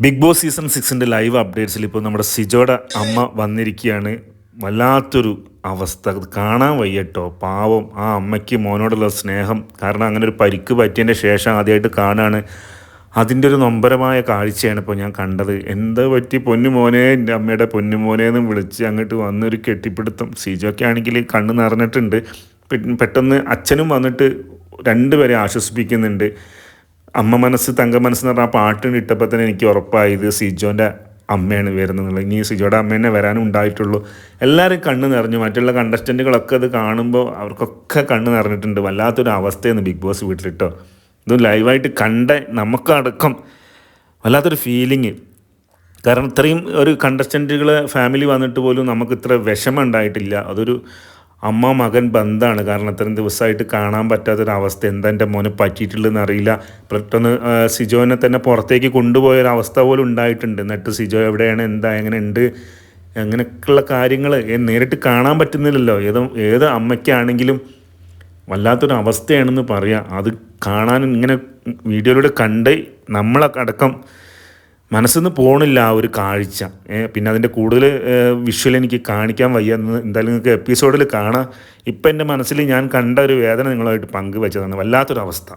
Big Boss season സിക്സിന്റെ live അപ്ഡേറ്റ്സിൽ ഇപ്പോൾ നമ്മുടെ സിജോയുടെ അമ്മ വന്നിരിക്കുകയാണ്. വല്ലാത്തൊരു അവസ്ഥ. കാണാൻ വയ്യട്ടോ പാവം ആ അമ്മയ്ക്ക് മോനോടുള്ള സ്നേഹം. കാരണം അങ്ങനെ ഒരു പരിക്ക് പറ്റിയതിന്റെ ശേഷം ആദ്യമായിട്ട് കാണുകയാണ് അതിന്റെ ഒരു നൊമ്പരമായ കാഴ്ചയാണ് ഇപ്പോൾ ഞാൻ കണ്ടത്. എന്താ പറ്റി പൊന്നുമോനെ? എന്റെ അമ്മയുടെ പൊന്നുമോനെ എന്നും വിളിച്ച് അങ്ങോട്ട് വന്നൊരു കെട്ടിപ്പിടുത്തം. സിജോക്കെ ആണെങ്കിൽ കണ്ണ് നിറഞ്ഞിട്ടുണ്ട്. പെട്ടെന്ന് അച്ഛനും വന്നിട്ട് രണ്ടുപേരെ ആശ്വസിപ്പിക്കുന്നുണ്ട്. അമ്മ മനസ്സ് തങ്ക മനസ്സ് എന്ന് പറഞ്ഞാൽ ആ പാട്ടിന് ഇട്ടപ്പോൾ തന്നെ എനിക്ക് ഉറപ്പായി ഇത് സിജോന്റെ അമ്മയാണ് വരുന്നത്. ഇനി സിജോയുടെ അമ്മ തന്നെ വരാനും ഉണ്ടായിട്ടുള്ളൂ. എല്ലാവരും കണ്ണ് നിറഞ്ഞു. മറ്റുള്ള കണ്ടസ്റ്റന്റുകളൊക്കെ അത് കാണുമ്പോൾ അവർക്കൊക്കെ കണ്ണ് നിറഞ്ഞിട്ടുണ്ട്. വല്ലാത്തൊരു അവസ്ഥയെന്ന് ബിഗ് ബോസ് വീട്ടിലിട്ടോ. ഇത് ലൈവായിട്ട് കണ്ട നമുക്കടക്കം വല്ലാത്തൊരു ഫീലിങ് കാരണം ഇത്രയും ഒരു കണ്ടസ്റ്റന്റുകൾ ഫാമിലി വന്നിട്ട് പോലും നമുക്ക് ഇത്ര വിഷമം ഉണ്ടായിട്ടില്ല. അതൊരു അമ്മ മകൻ ബന്ധമാണ് കാരണം ഇത്രയും ദിവസമായിട്ട് കാണാൻ പറ്റാത്തൊരവസ്ഥ. എന്താ എന്റെ മോനെ പറ്റിയിട്ടുള്ളതെന്ന് അറിയില്ല. പെട്ടെന്ന് സിജോനെ തന്നെ പുറത്തേക്ക് കൊണ്ടുപോയൊരവസ്ഥ പോലും ഉണ്ടായിട്ടുണ്ട്. എന്നിട്ട് സിജോ എവിടെയാണ് എന്താ എങ്ങനെ ഉണ്ട് അങ്ങനെയൊക്കെയുള്ള കാര്യങ്ങൾ നേരിട്ട് കാണാൻ പറ്റുന്നില്ലല്ലോ. ഏത് ഏത് അമ്മയ്ക്കാണെങ്കിലും വല്ലാത്തൊരു അവസ്ഥയാണെന്ന് പറയാം. അത് കാണാൻ ഇങ്ങനെ വീഡിയോയിലൂടെ കണ്ട് നമ്മളടക്കം മനസ്സിൽ നിന്ന് പോണില്ല ആ ഒരു കാഴ്ച. പിന്നെ അതിന്റെ കൂടുതൽ വിഷ്വൽ എനിക്ക് കാണിക്കാൻ വയ്യ. എന്ന് എന്തായാലും നിങ്ങൾക്ക് എപ്പിസോഡിൽ കാണാം. ഇപ്പം എന്റെ മനസ്സിൽ ഞാൻ കണ്ട ഒരു വേദന നിങ്ങളുമായിട്ട് പങ്കുവെച്ചതാണ്. വല്ലാത്തൊരവസ്ഥ.